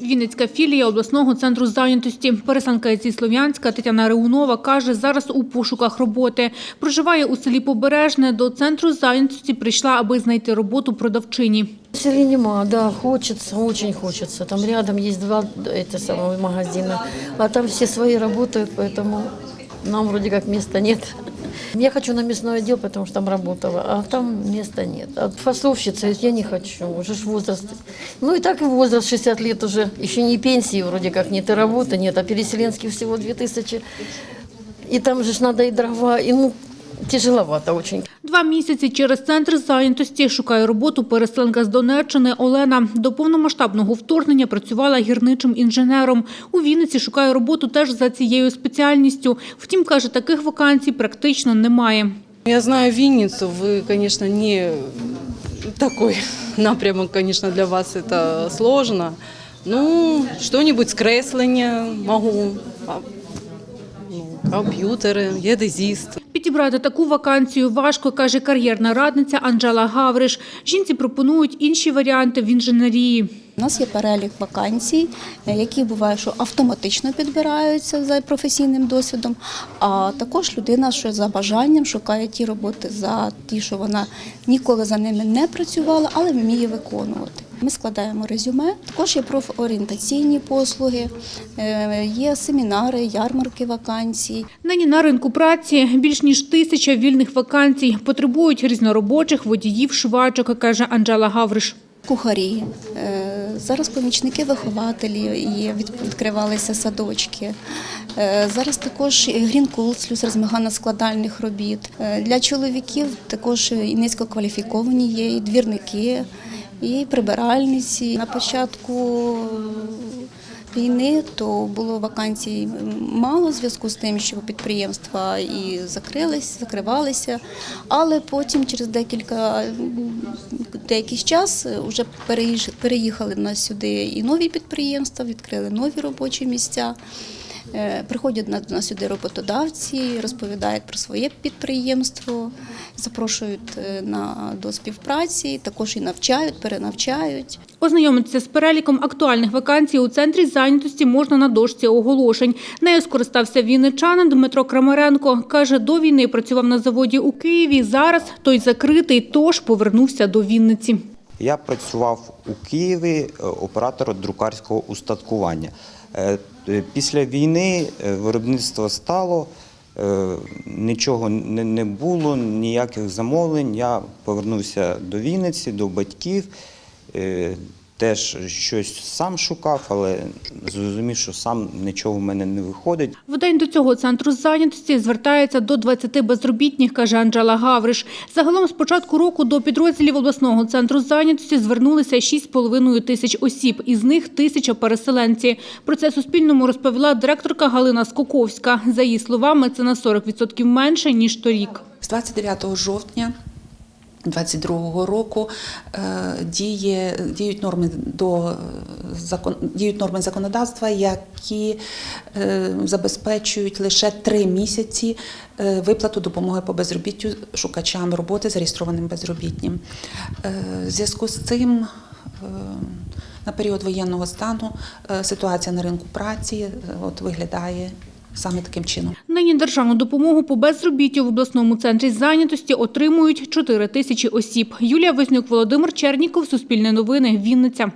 Вінницька філія обласного центру зайнятості. Переселенка зі Слов'янська Тетяна Реунова каже, зараз у пошуках роботи. Проживає у селі Побережне. До центру зайнятості прийшла, аби знайти роботу продавчині. В селе нема, да, хочется, очень хочется. Там рядом есть два эти самые магазина, а там все свои работают, поэтому нам вроде как места нет. Я хочу на мясной отдел, потому что там работала, а там места нет. А фасовщица я не хочу, уже ж возраст. Ну и так и возраст 60 лет уже, еще не пенсии вроде как нет, и работы нет, а переселенских всего 2000. И там же ж надо и дрова, и ну тяжеловато очень. Два місяці через центр зайнятості шукає роботу переселенка з Донеччини Олена. До повномасштабного вторгнення працювала гірничим інженером. У Вінниці шукає роботу теж за цією спеціальністю. Втім, каже, таких вакансій практично немає. Я знаю Винницу, вы, конечно, не такой напрямок, конечно, для вас это сложно. Ну, что-нибудь с кресления могу. А, ну, компьютеры, геодезист. Підібрати таку вакансію важко, каже кар'єрна радниця Анжела Гавриш. Жінці пропонують інші варіанти в інженерії. У нас є перелік вакансій, е, які буває, що автоматично підбираються за професійним досвідом. А також людина, що за бажанням шукає ті роботи за ті, що вона ніколи за ними не працювала, але вміє виконувати. Ми складаємо резюме. Також є профорієнтаційні послуги, е, є семінари, ярмарки вакансій. Нині на ринку праці більш ніж тисяча вільних вакансій. Потребують різноробочих водіїв, швачок, каже Анжела Гавриш. Кухарі, е, зараз помічники вихователі є, відкривалися садочки. Е, Зараз також грінкул, слюсар з механоскладальних робіт. Для чоловіків також і низькокваліфіковані є, і двірники, і прибиральниці. На початку війни то було вакансій мало в зв'язку з тим, що підприємства і закрились, закривалися, але потім через декілька деякий час вже переїхали нас сюди і нові підприємства, відкрили нові робочі місця. Е, Приходять на- нас сюди роботодавці, розповідають про своє підприємство, запрошують е, на до співпраці, також і навчають, перенавчають. Ознайомитися з переліком актуальних вакансій у центрі зайнятості можна на дошці оголошень. Нею скористався вінничанин Дмитро Крамаренко. Каже, до війни працював на заводі у Києві. Зараз той закритий, тож повернувся до Вінниці. Я працював у Києві е, оператором друкарського устаткування. Е, е, Після війни виробництво стало, нічого не було, ніяких замовлень. Я повернувся до Вінниці, до батьків. Теж щось сам шукав, але зрозумів, що сам нічого в мене не виходить. В день до цього центру зайнятості звертається до 20 безробітних, каже Анжела Гавриш. Загалом з початку року до підрозділів обласного центру зайнятості звернулися 6,5 тисяч осіб, із них тисяча переселенці. Про це Суспільному розповіла директорка Галина Скоковська. За її словами, це на 40% менше, ніж торік. З 29 жовтня 2022 року е, діє, діють, норми до, е, закон, діють норми законодавства, які е, забезпечують лише три місяці виплату допомоги по безробіттю шукачам роботи, зареєстрованим безробітнім. Зв'язку з цим на період воєнного стану ситуація на ринку праці от, виглядає саме таким чином. Нині державну допомогу по безробіттю в обласному центрі зайнятості отримують 4 тисячі осіб. Юлія Вознюк, Володимир Черніков, Суспільне новини, Вінниця.